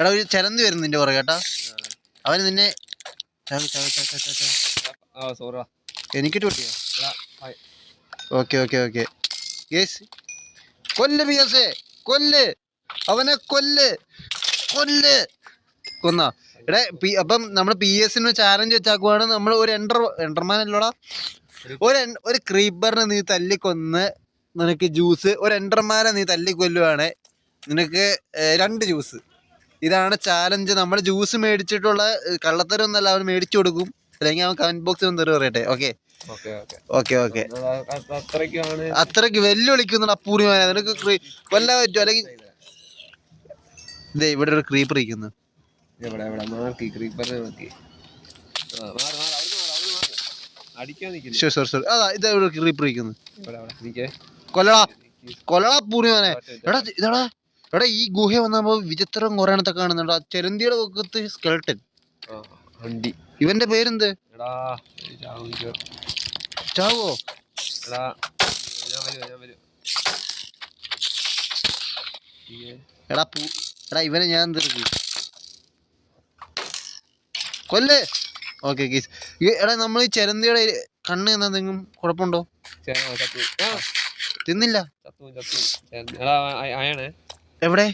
എടാ ഒരു ചരന്തി വരുന്നു നിന്റെ പുറകെ കേട്ടാ. അവന് നിന്നെ എനിക്കിട്ട്. Okay okay okay. യെസ് കൊല്ല് ബിയസേ. കൊല്ല്. അവനെ കൊല്ല്. കൊല്ല്. കൊന്ന. എടേ പി- അപ്പം നമ്മൾ പി എസിന് ചാലഞ്ച് വെച്ചാക്കുവാണ്. നമ്മൾ ഒരു എൻഡർ എൻഡർമാൻ അല്ലോടാ. ഒരു ഒരു ക്രീപ്പറിനെ നീ തല്ലിക്കൊന്ന് നിനക്ക് ജ്യൂസ് ഒരു എൻഡർമാനെ നീ തല്ലിക്കൊല്ലുവാണ്. നിനക്ക് രണ്ട് ജ്യൂസ് ഇതാണ് ചാലഞ്ച് നമ്മൾ ജ്യൂസ് മേടിച്ചിട്ടുള്ള കള്ളത്തരം ഒന്നല്ല അവൻ മേടിച്ചു കൊടുക്കും. അല്ലെങ്കിൽ അവൻ കമന്റ് ബോക്സിൽ ഒന്ന് തെറി പറയട്ടെ. ഓക്കെ. ഓക്കെ ഓക്കെ അത്രയ്ക്ക് വെല്ലുവിളിക്കുന്നുണ്ട് അപൂർവമായ നിനക്ക് കൊല്ലാൻ പറ്റുമോ? അല്ലെങ്കിൽ ഇതേ ഇവിടെ ഒരു ക്രീപ്പർ ഇരിക്കുന്നു. അതാ ഇതാ ഇവിടെ ക്രീപ്പർ ഇരിക്കുന്നു. കൊല്ലടാ. കൊല്ലടാ പൂർണിമാനെ ഒറ്റ എടാ ഇതാടാ. എടാ ഈ ഗുഹ വന്നപ്പോ വിചിത്രം കുറേണത്തെ കാണുന്നുണ്ട്. ആ ചെരന്തിയുടെ പൊക്കത്ത് സ്കെൽട്ടൻ ഇവന്റെ പേരെന്ത്? ചാവോ എടാ പൂ എടാ ഇവനെ ഞാൻ എന്തെടുക്കും കൊല്ലേ. ഓക്കെ കേസ് എടാ നമ്മൾ ഈ ചെരന്തിയുടെ കണ്ണ് എന്തെങ്കിലും കുഴപ്പമുണ്ടോ? തിന്നില്ല. എവിടെ?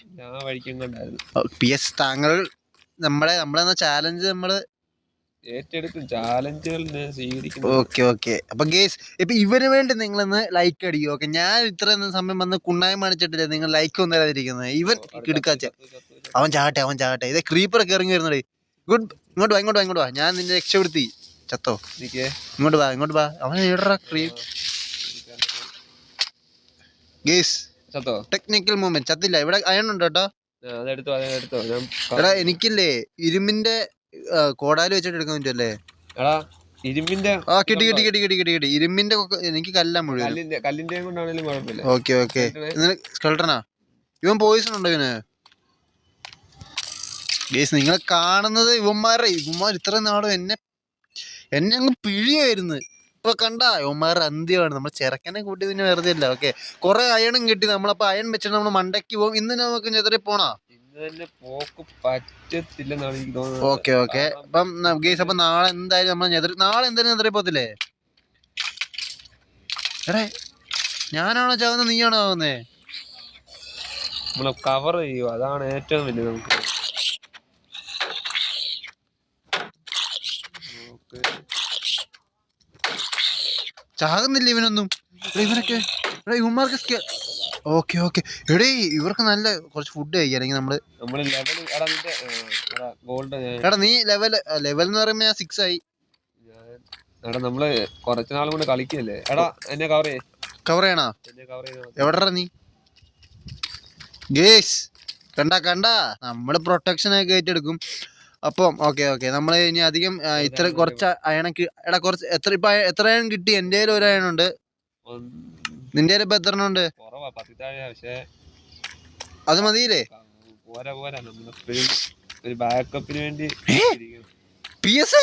പി എസ് താങ്കൾ നമ്മളെ നമ്മളെന്ന ചാലഞ്ച് നമ്മൾ ഏറ്റെടുക്കും ചാലഞ്ചുകൾ സ്വീകരിക്കുന്നു ഓക്കെ ഓക്കെ അപ്പൊ ഗേസ് ഇപ്പൊ ഇവന് വേണ്ടി നിങ്ങൾ ഒന്ന് ലൈക്ക് അടിക്കും ഓക്കെ ഞാൻ ഇത്ര സമയം വന്ന് കുണ്ണായം കാണിച്ചിട്ടില്ല നിങ്ങൾ ലൈക്ക് ഒന്നും തരാതിരിക്കുന്നത് ഇവൻ കിടുക്കാച്ച. അവൻ ചാട്ടെ അവൻ ചാട്ടെ ഇതേ ക്രീപ്പർ ഒക്കെ ഇറങ്ങി വരുന്നടേ ഗുഡ് ഇങ്ങോട്ട് വാ ഇങ്ങോട്ട് വാ ഇങ്ങോട്ട് വാ. ഞാൻ നിന്നെ രക്ഷപ്പെടുത്തി. ചത്തോ? ഇങ്ങോട്ട് വാ ഇങ്ങോട്ട് വാ. അവൻ ഇടറ ക്രീപ്പ് ഗേസ് ചത്തോ? ടെക്നിക്കൽ മൂവ്മെന്റ് ചത്തില്ല. ഇവിടെ അയണുണ്ട് കേട്ടോ ആ, അതെടുത്തോ അതെടുത്തോ. എടാ എനിക്കില്ലേ ഇരുമ്പിന്റെ കോടാലി വെച്ചിട്ട് എടുക്കാൻ പറ്റുമല്ലേ? എടാ ഇരുമ്പിന്റെ ആ കിട്ടി കിട്ടി കിട്ടി കിട്ടി കിട്ടി കിട്ടി. ഇരുമ്പിന്റെ കൊക്ക- എനിക്ക് കല്ല മുഴുവൻ കല്ലിന്റെ കല്ലിന്റെയും കൊണ്ടാണേലും കുഴപ്പമില്ല. Okay okay? സ്കൾട്ടനാ ഇവൻ പോയിസൺ ഉണ്ടോ ഇവന്? ഗേസ് നിങ്ങൾ കാണുന്നത് ഇവന്മാരുടെ ഇവന്മാർ ഇത്രയും നാളും എന്നെ എന്നെ അങ്ങ് പിഴിയായിരുന്നു ഇപ്പൊ കണ്ട? ഇവന്മാരുടെ അന്ത്യമാണ് നമ്മൾ ചെറുക്കനെ കൂട്ടി പിന്നെ വെറുതെ അല്ല. ഓക്കെ. കുറെ അയണും കിട്ടി. നമ്മളപ്പോ അയൺ വെച്ചിട്ട് നമ്മൾ മണ്ടയ്ക്ക് പോകും. ഇന്ന് നമുക്ക് ചെതറി പോണാ? Okay okay. അപ്പം ഗേസ് അപ്പൊ നാളെ എന്തായാലും നമ്മൾ ഞെതറി നാളെ എന്തായാലും ഞെതറി പോത്തില്ലേ എടേ ഞാനാണോ ചാവുന്നത് നീയാണോ ആവുന്നേ? നമ്മളെ കവർ ചെയ്യുക അതാണ് ഏറ്റവും വലിയ നമുക്ക് ഓക്കെ. ചാകുന്നില്ല ഇവനൊന്നും. ഇവനൊക്കെ എടാ ഇവന്മാർക്ക് ഓക്കെ ഓക്കെ. എടേ ഇവർക്ക് നല്ല കുറച്ച് ഫുഡ് കഴിക്കാം. അല്ലെങ്കിൽ നമ്മൾ എടാ നീ ലെവൽ ലെവൽ എന്ന് പറയുമ്പോ ഞാൻ സിക്സ് ആയി. എടാ നമ്മൾ കുറച്ച് നാളും കൊണ്ട് കളിക്കല്ലേ? എടാ എന്നെ കവർ ചെയ്യേ. കവർ ചെയ്യണോ? എവിടെ എവിടെടാ നീ? ഗേസ് കണ്ട കണ്ട. നമ്മൾ പ്രൊട്ടക്ഷൻ ഒക്കെ ഏറ്റെടുക്കും. അപ്പം ഓക്കെ ഓക്കെ. നമ്മൾ ഇനി അധികം ഇത്ര കുറച്ച് അയണക്ക് എടാ കുറച്ച് എത്ര ഇപ്പൊ എത്ര അയൺ കിട്ടി? എന്റെ ഒരു അയണുണ്ട് നിന്റെ കയ്യിൽ ഇപ്പൊ എത്ര എണ്ണം ഉണ്ട് അത് മതിയില്ലേ. P S?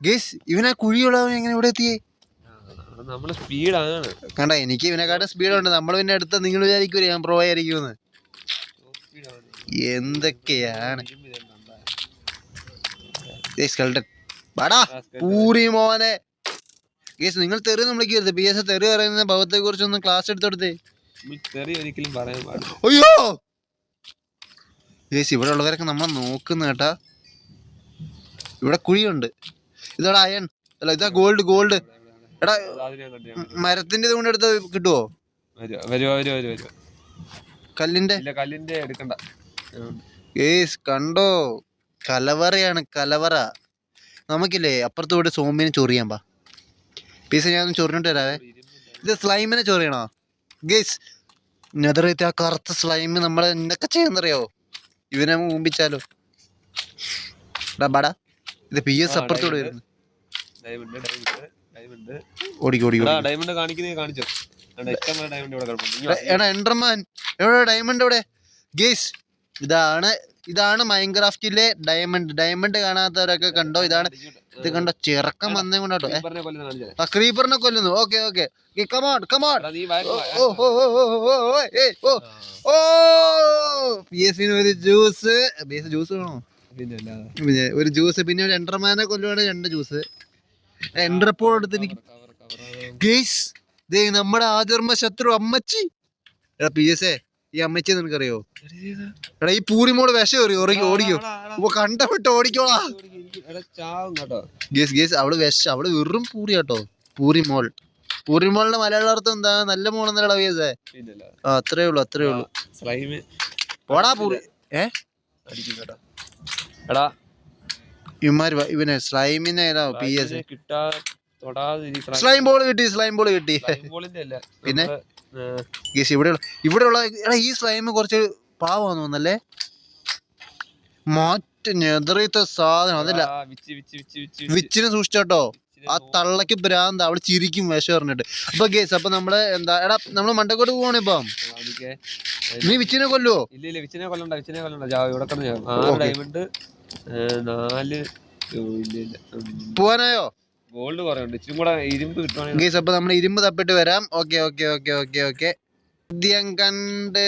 ഗേസ് ഇവനെ കുഴിയുള്ളവൻ എങ്ങനെ ഇവിടെ എത്തിയേ? നമ്മൾ സ്പീഡാണ് കണ്ട എനിക്ക് ഇവനെക്കാട്ടും സ്പീഡുണ്ട് നമ്മൾ പിന്നെ അടുത്ത നിങ്ങൾ വിചാരിക്കൂലേ ഞാൻ പ്രോ ആയിരിക്കുമെന്ന് എന്തൊക്കെയാണ്? വാടാ പൂരി മോനെ. ഗേസ് നിങ്ങൾ തെറി നമ്മൾ വിളിക്കരുത്. പി എസ് തെറി പറയുന്ന ഭവത്തെ കുറിച്ചൊന്നും ക്ലാസ് എടുത്തെടുത്തേ ഒരിക്കലും പറയാൻ അയ്യോ! ഗേസ് ഇവിടെ ഉള്ളവരൊക്കെ നമ്മൾ നോക്കുന്ന കേട്ടാ. ഇവിടെ കുഴിയുണ്ട്. ഇതാടാ അയൺ. അല്ല ഇതാ ഗോൾഡ് ഗോൾഡ് എടാ. മരത്തിന്റെ ഇത് കൊണ്ട് എടുത്ത് കിട്ടുവോ കല്ലിന്റെ? കല്ലിന്റെ എടുക്കണ്ട. കണ്ടോ? കലവറയാണ് കലവറ. നമുക്കില്ലേ അപ്പുറത്ത് പോയിട്ട് സോമ്പിനെ ചൊറിയാൻ പാ. പീസ ഞാൻ ചൊറിഞ്ഞിട്ട് തരാവേ ഇത് സ്ലൈമിനെ ചൊറിയണോ? ഗേസ് നെതറിയത്തെ ആ കറുത്ത സ്ലൈം നമ്മളെ എന്തൊക്കെ ചെയ്യുന്നറിയോ? ഇവനെ മുമ്പിച്ചാലോ എടാ ബാടാ. ഇത് പി എസ് അപ്പുറത്തോട് വരുന്നു ഡയമണ്ട് ഓടിക്കോ ഓടിക്കോ കാണിക്കുന്നേ കാണിച്ചോ. എടാ എൻഡർമാൻ എവിടെ ഡയമണ്ട് എവിടെ? ഗേസ് ഇതാണ് ഇതാണ് മൈൻക്രാഫ്റ്റിലെ ഡയമണ്ട്. ഡയമണ്ട് കാണാത്തവരൊക്കെ കണ്ടോ? ഇതാണ് ഇത് കണ്ടോ? ചെറുക്കം വന്നേ കൊണ്ടോ ക്രീപ്പറിനെ ആ ക്രീപ്പറിനെ കൊല്ലുന്നു. Okay okay. Come on come on oh P S ഒരു ജ്യൂസ്. പി എസ് ജ്യൂസ് വേണോ? പിന്നെ. ഒരു ജ്യൂസ്. പിന്നെ ഒരു എൻഡർമാനെ കൊല്ലുവാണ് രണ്ട് ജ്യൂസ്. എൻഡർപ്പോൾ എടുത്ത് എനിക്ക് ദേ നമ്മുടെ ആചർമ്മ ശത്രു അമ്മച്ചി. എടാ പി എസ് എ ഈ അമ്മച്ചി നിനക്കറിയോ? എടാ ഈ പൂരിമോൾ വിഷം എറിയോ ഓടിക്കോ ഓടിക്കോ. ഇപ്പൊ എടാ, ഓ കണ്ടവിട്ട് ഓടിക്കോളാ. ഗേസ് ഗേസ് അവൾ വിഷം അവൾ വെറും പൂരി കേട്ടോ. പൂരി മോൾ പൂരി മോളിന്റെ മലയാള അർത്ഥം എന്താ? നല്ല മോൾ എ പിന്നെ ആ അത്രേ ഉള്ളു അത്രേ ഉള്ളു. ഓടാ പൂരി. ഏ? എടാ. ഇമാര് ഇവനെ സ്ലൈമിനെ P S slime- slime ball കിട്ടി സ്ലൈം ബോൾ കിട്ടി. പിന്നെ? ഗേസ് ഇവിടെയുള്ള ഇവിടെയുള്ള എടാ ഈ സ്ലൈമ് കുറച്ച് പാവാന്ന് തോന്നല്ലേ മാറ്റ ഞെതറിയത്തെ സാധനം അതല്ല. വിച്ചിനെ സൂക്ഷിച്ചോട്ടോ. ആ തള്ളക്ക് ഭ്രാന്ത അവിടെ ചിരിക്കും വിഷം പറഞ്ഞിട്ട് അപ്പൊ ഗേസ് അപ്പൊ നമ്മൾ എന്താ എടാ നമ്മൾ മണ്ടക്കോട്ട് പോവാണ് ഇപ്പം. നീ വിച്ചിനെ കൊല്ലുവോ? ഇല്ല ഇല്ല വിച്ചിനെ കൊല്ലണ്ട വിച്ചിനെ കൊല്ലണ്ട. ജാ ഇവിടെ കിടന്ന് ആറ് ഡയമണ്ട് നാല് പോവാനായോ? ഗോൾഡ് കുറെ ഉണ്ട് ഇച്ചിരി കൂടെ ഇരുമ്പ് കിട്ടുവാണെങ്കിൽ ഗേസ് അപ്പോൾ നമ്മൾ ഇരുമ്പ് തപ്പിട്ട് വരാം. Okay okay okay okay okay ആദ്യം കണ്ട്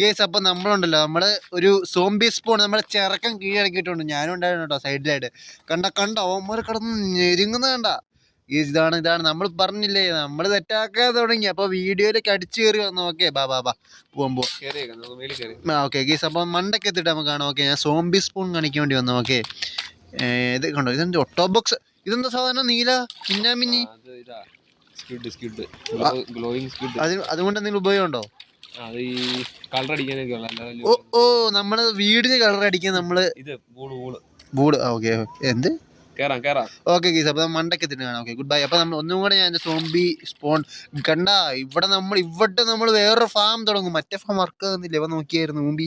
ഗേസ് അപ്പൊ നമ്മളുണ്ടല്ലോ. നമ്മൾ ഒരു സോംബി സ്പോൺ നമ്മളെ ചിറക്കം കീഴടക്കിയിട്ടുണ്ട്. ഞാനും ഉണ്ടായിരുന്നു കേട്ടോ സൈഡിലായിട്ട് കണ്ട കണ്ട ഓമർ കിടന്ന് ഞെരുങ്ങുന്ന കണ്ട. ഗേസ് ഇതാണ് ഇതാണ്. നമ്മൾ പറഞ്ഞില്ലേ നമ്മൾ തെറ്റാക്കാൻ തുടങ്ങി. അപ്പോൾ വീഡിയോയിലേക്ക് അടിച്ചു കയറി വന്നു. ഓക്കെ ബാ ബാ ബാ. പോവാൻ പോവാം. ആ ഓക്കെ ഗേസ് അപ്പോൾ മണ്ടയ്ക്ക് എത്തിയിട്ട് നമുക്ക് കാണാം. ഓക്കെ ഞാൻ സോംബി സ്പൂൺ കാണിക്കാൻ വേണ്ടി വന്നു. ഓക്കെ ഇത് കണ്ടോ? ഇതെന്ത് ഒട്ടോ ബോക്സ് ഇതെന്താ സാധനം നീല മിന്നാമിന്നി? അതുകൊണ്ട് എന്തെങ്കിലും ഉപയോഗമുണ്ടോ? ഓ ഓ നമ്മൾ വീടിന് കളർ അടിക്കാൻ നമ്മൾ ഓക്കെ എന്ത്? കേറാം കേറാം. ഓക്കെ ഗീസ് അപ്പൊ മണ്ടയ്ക്ക് എത്തിയിട്ട് കാണാം. ഓക്കെ ഗുഡ് ബൈ അപ്പൊ നമ്മൾ ഒന്നും കൂടെ ഞാൻ സോംബി സ്പോൺ കണ്ട ഇവിടെ നമ്മൾ ഇവിടെ നമ്മൾ വേറൊരു ഫാം തുടങ്ങും. മറ്റേ ഫാം വർക്ക് ആകുന്നില്ല ഇവ നോക്കിയായിരുന്നു മുമ്പി.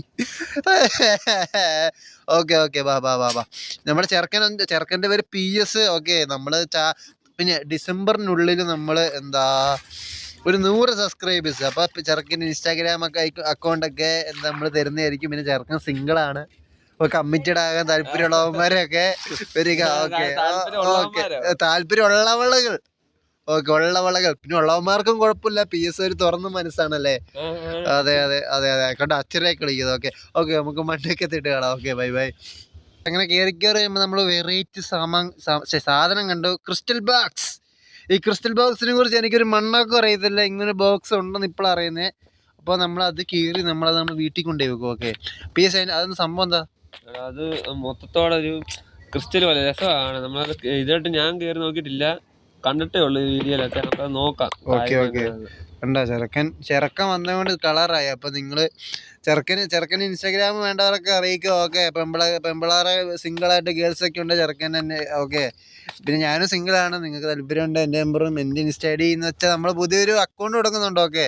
ഓക്കെ ഓക്കെ ബാ ബാ ബാ ബാ നമ്മുടെ ചെറുക്കൻ ചെറുക്കന്റെ പേര് പി എസ്. ഓക്കെ നമ്മൾ ചാ പിന്നെ ഡിസംബറിനുള്ളിൽ നമ്മൾ എന്താ ഒരു നൂറ് സബ്സ്ക്രൈബേഴ്സ്. അപ്പൊ ചെറുക്കന്റെ ഇൻസ്റ്റാഗ്രാം ഒക്കെ അക്കൗണ്ട് ഒക്കെ എന്താ നമ്മൾ തരുന്നതായിരിക്കും. പിന്നെ ചെറുക്കൻ സിംഗിൾ ആണ്. കമ്മിറ്റഡ് ആകാൻ താല്പര്യമുള്ളവന്മാരെയൊക്കെ വരിക. Okay okay? താല്പര്യമുള്ളവളകൾ. ഓക്കെ ഉള്ളവളകൾ. പിന്നെ ഉള്ളവന്മാർക്കും കുഴപ്പമില്ല. പി എസ് ഒരു തുറന്ന മനസ്സാണല്ലേ? അതെ അതെ അതെ അതെ. കണ്ട അച്ഛനൊക്കെ കളിക്കുന്നത്. ഓക്കെ ഓക്കെ നമുക്ക് മണ്ണൊക്കെ തിട്ട് കാണാം. ഓക്കെ ബൈ ബൈ അങ്ങനെ കയറി കയറി കഴിയുമ്പോൾ നമ്മൾ വെറൈറ്റി സാമാൻ സാധനം കണ്ടു. ക്രിസ്റ്റൽ ബോക്സ് ഈ ക്രിസ്റ്റൽ ബോക്സിനെ കുറിച്ച് എനിക്കൊരു മണ്ണൊക്കെ അറിയത്തില്ല. ഇങ്ങനെ ബോക്സ് ഉണ്ടെന്ന് ഇപ്പോൾ അറിയുന്നത് അപ്പോൾ നമ്മളത് കീറി നമ്മളത് നമ്മൾ വീട്ടിൽ കൊണ്ടുപോയി വെക്കും. ഓക്കെ പി എസ് അതൊന്ന് സംഭവം എന്താ? അത് മൊത്തത്തോടെ ഒരു ക്രിസ്റ്റൽ പോലെ രസമാണ്. നമ്മൾ ഇതായിട്ട് ഞാൻ കയറി നോക്കിയിട്ടില്ല. കണ്ടിട്ടേ ഉള്ളൂ വീഡിയോയിലൊക്കെ നമുക്ക് നോക്കാം. Okay, okay. കണ്ടോ? ചെറുക്കൻ ചെറുക്കൻ വന്നതുകൊണ്ട് കളറായി. അപ്പൊ നിങ്ങൾ ചെറുക്കന് ചെറുക്കന് ഇൻസ്റ്റാഗ്രാം വേണ്ടവരൊക്കെ അറിയിക്കുക ഓക്കെ. പെമ്പിള പെമ്പിളാറെ സിംഗിൾ ആയിട്ട് ഗേൾസ് ഒക്കെ ഉണ്ട്. ചെറുക്കൻ തന്നെ ഓക്കെ. പിന്നെ ഞാനും സിംഗിൾ ആണ് നിങ്ങൾക്ക് താല്പര്യമുണ്ട്. എന്റെ നമ്പറും എന്റെ ഇൻസ്റ്റ ഐ ഡി എന്ന് വെച്ചാൽ നമ്മൾ പുതിയൊരു അക്കൗണ്ട് തുടങ്ങുന്നുണ്ട്. ഓക്കെ.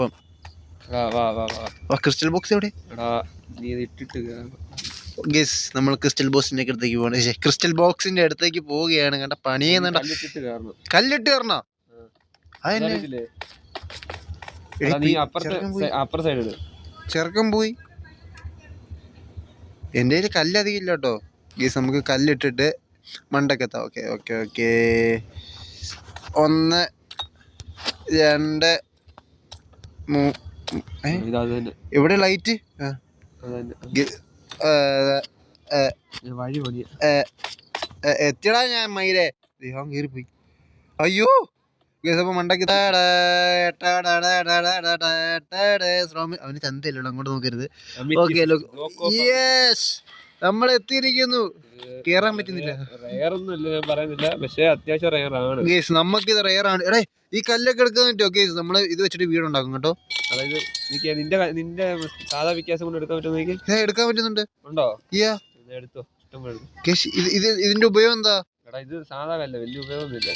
വാ ക്രിസ്റ്റൽ ബോക്സ് എവിടെ. ഗസ് നമ്മൾ ക്രിസ്റ്റൽ ബോക്സിന്റെ അടുത്തേക്ക് പോകണം ക്രിസ്റ്റൽ ബോക്സിന്റെ അടുത്തേക്ക് പോവുകയാണ്. കണ്ട പണി ചെയ്യുന്നുണ്ട് കല്ലിട്ട് കയറണോ? ചെറുക്കൻ പോയി. എന്റെ കയ്യിൽ കല്ല് അധികം ഇല്ല കേട്ടോ. ഗീസ് നമുക്ക് കല്ലിട്ടിട്ട് മണ്ടക്കെത്താം ഓക്കെ ഓക്കെ ഓക്കെ. ഒന്ന് രണ്ട് മൂ എവിടെ ലൈറ്റ് എത്തിയടാ ഞാൻ മയിലേ ദൈവം പോയി അയ്യോ ഗീസ് അപ്പൊ മണ്ടക്ക് അവന് ചന്തയില്ലല്ലോ അങ്ങോട്ട് നോക്കരുത് ഓക്കെ യെസ് നമ്മൾ എത്തിയിരിക്കുന്നു കേറാൻ പറ്റുന്നില്ല. റയർ ഇത് ഞാൻ പറയുന്നില്ല. പക്ഷേ അത്യാവശ്യം റയർ ആണ് ഗേസ് നമുക്കിത് റെയർ ആണ് എടേ ഈ കല്ലൊക്കെ എടുക്കാൻ പറ്റുമോ ഗേസ് നമ്മൾ ഇത് വെച്ചിട്ട് വീട് ഉണ്ടാക്കും കേട്ടോ. അതായത് എനിക്ക് നിന്റെ നിന്റെ സാധാ വ്യത്യാസം കൊണ്ട് എടുക്കാൻ പറ്റുന്നുണ്ട്. ഉണ്ടോ? ഇയാ ഇത് എടുത്തോ. ഇഷ്ടം പോലെ എടുത്തോ. ഗേസ് ഇത് ഇത് ഇതിന്റെ ഉപയോഗം എന്താ? എടാ ഇത് സാധാ കല്ല വലിയ ഉപയോഗമൊന്നുമില്ല.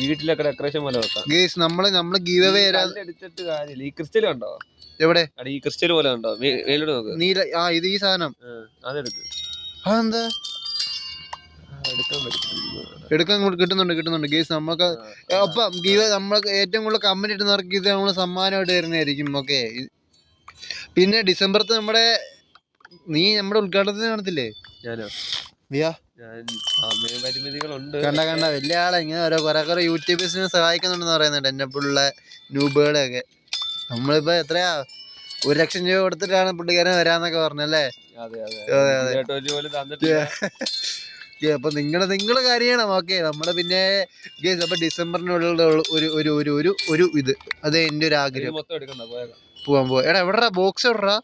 വീട്ടിലൊക്കെ ഡെക്കറേഷൻ പോലെ വെക്കാം. ഗേസ് നമ്മൾ നമ്മൾ ഗീവ് അവേ എടുത്തിട്ട് കാര്യമില്ല. ഈ ക്രിസ്റ്റൽ കണ്ടോ? എവിടെ? അടി ഈ ക്രിസ്റ്റൽ പോലെ കണ്ടോ? മേലോട്ട് നോക്ക്. നീല ആ ഇത് ഈ സാധനം. അതെടുക്ക്. അതെന്താ? എടുക്കാൻ കിട്ടുന്നുണ്ട് കിട്ടുന്നുണ്ട്. ഗേസ് നമ്മൾക്ക് അപ്പം ഗീവ് നമ്മൾക്ക് ഏറ്റവും കൂടുതൽ കമ്പനി ഇട്ടുന്നവർക്ക് ഇത് നമ്മൾ സമ്മാനമായിട്ട് തരുന്നതായിരിക്കും ഓക്കെ? പിന്നെ ഡിസംബർത്ത് നമ്മുടെ നീ നമ്മുടെ ഉദ്ഘാടനത്തിന് കാണത്തില്ലേ ഞാനോ? കണ്ട കണ്ട വലിയ ആളെ. ഇങ്ങനെ ഓരോ കുറെ കുറെ യൂട്യൂബേഴ്സിനെ സഹായിക്കുന്നുണ്ടെന്ന് പറയുന്നുണ്ട് എന്നെ പുള്ള ന്യൂബുകളെയൊക്കെ നമ്മളിപ്പോ എത്രയാ? ഒരു ലക്ഷം രൂപ കൊടുത്തിട്ടാണ് പുള്ളിക്കാരൻ വരാന്നൊക്കെ പറഞ്ഞല്ലേ? അപ്പൊ നിങ്ങൾ നിങ്ങൾ കാര്യണം ഓക്കെ നമ്മൾ പിന്നെ അപ്പൊ ഡിസംബറിനുള്ള ഒരു ഒരു ഒരു ഒരു ഇത്. അത് എന്റെ ഒരു ആഗ്രഹം. പോവാൻ പോവാ. എടാ എവിടെടാ? ബോക്സ് എവിടെടാ?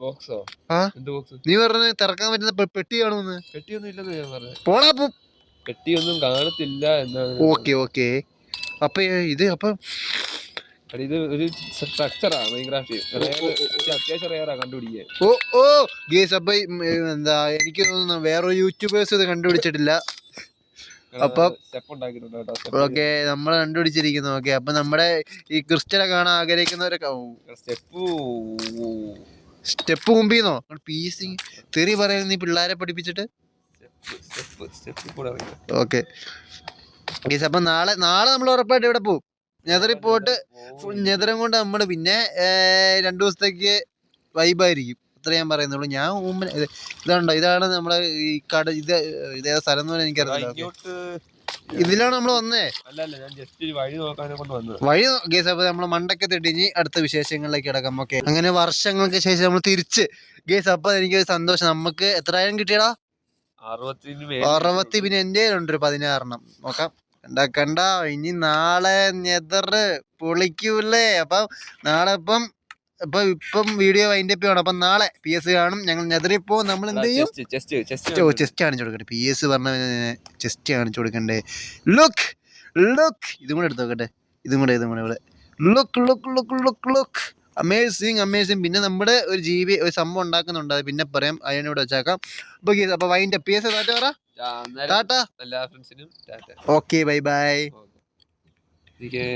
ബോക്സോ ആ? എന്ത് ബോക്സ് നീ പറഞ്ഞ തിറക്കാൻ പറ്റുന്ന പെട്ടി കാണുമെന്ന് പെട്ടിയൊന്നും ഇല്ലെന്ന് ഞാൻ പറഞ്ഞു. പോടാ പോ. പെട്ടിയൊന്നും കാണത്തില്ല എന്നാണ് ഓക്കെ ഓക്കെ. അപ്പൊ ഇത് അപ്പൊ എടാ, ഇത് ഒരു സ്ട്രക്ചറാണ് മൈൻക്രാഫ്റ്റ്. അത്യാവശ്യം റയറാ കണ്ടുപിടിക്കാൻ. ഓ ഓ. ഗേസ് അപ്പൊ ഈ, ഉം, ഏ, എന്താ എനിക്ക് തോന്നുന്നു വേറെ യൂട്യൂബേഴ്സ് ഇത് കണ്ടുപിടിച്ചിട്ടില്ല. അപ്പം- സ്റ്റെപ്പ് ഉണ്ടാക്കിയിട്ടുണ്ട് കേട്ടോ step ഓക്കെ നമ്മൾ കണ്ടുപിടിച്ചിരിക്കുന്നു. ഓക്കെ അപ്പൊ നമ്മുടെ ഈ ക്രിസ്റ്റലെ കാണാൻ ആഗ്രഹിക്കുന്നവരൊക്കെ സ്റ്റെപ്പ്. സ്റ്റെപ്പ് മുമ്പിന്നോ? പീസിങ്. തെറി പറയുന്ന നീ പിള്ളേരെ പഠിപ്പിച്ചിട്ട്. ഓക്കെ. ഗീസ് അപ്പൊ നാളെ നാളെ നമ്മൾ ഉറപ്പായിട്ട് ഇവിടെ പോവും. നെതറി പോയിട്ട് നെതറും കൊണ്ട് നമ്മൾ പിന്നെ രണ്ടു ദിവസത്തേക്ക് വൈബായിരിക്കും അത്ര ഞാൻ പറയുന്നുള്ളൂ. ഞാൻ ഊമ്പൻ ഇതാണ്ടോ ഇതാണ് നമ്മളെ ഈ കട ഇത് ഇതേ സ്ഥലം എന്ന് പറഞ്ഞാൽ എനിക്കറിയാം എനിക്കറിയില്ല ഇതിലാണ് നമ്മൾ വന്നേ. വഴി ഗേസ് അപ്പൊ നമ്മൾ മണ്ടൊക്കെ തെട്ടിഞ്ഞ് അടുത്ത വിശേഷങ്ങളിലേക്ക് കിടക്കാം. ഓക്കെ അങ്ങനെ വർഷങ്ങൾക്ക് ശേഷം നമ്മൾ തിരിച്ച്. ഗേസ് അപ്പൊ എനിക്ക് സന്തോഷം. നമുക്ക് എത്രയായിരം കിട്ടിയടാ? അറുപത്തി പിന്നെ എന്റെ ഉണ്ട് ഒരു പതിനാറെണ്ണം. നോക്കാം. കണ്ട കണ്ട. ഇനി നാളെ നെതർ പൊളിക്കൂലേ. അപ്പം നാളെ ഇപ്പം ഇപ്പൊ ഇപ്പം വീഡിയോ വൈൻഡ് അപ്പ് ചെയ്യണം. അപ്പം നാളെ പി എസ് കാണും. ഞങ്ങൾ നെതറിൽ പോകും നമ്മൾ എന്ത് ചെയ്യും? ഓ ചെസ്റ്റ് കാണിച്ചു കൊടുക്കട്ടെ. പി എസ് പറഞ്ഞ ചെസ്റ്റ് കാണിച്ചു കൊടുക്കണ്ടേ. ലുക്ക് ലുക്ക് ഇതും കൂടെ എടുത്ത് നോക്കട്ടെ. ഇതും കൂടെ ഇതും കൂടെ ഇവിടെ look look look look look amazing amazing പിന്നെ നമ്മുടെ ഒരു ജീവി ഒരു സംഭവം ഉണ്ടാക്കുന്നുണ്ട്. അത് പിന്നെ പറയാം. അതിനോട് വെച്ചേക്കാം. അപ്പൊ അപ്പൊ വൈൻഡ് പി എസ് ടാറ്റ പറ. അന്നേരം ടാറ്റ. എല്ലാ ഫ്രണ്ട്സിനും ഓക്കെ ബൈ ബൈ എനിക്ക്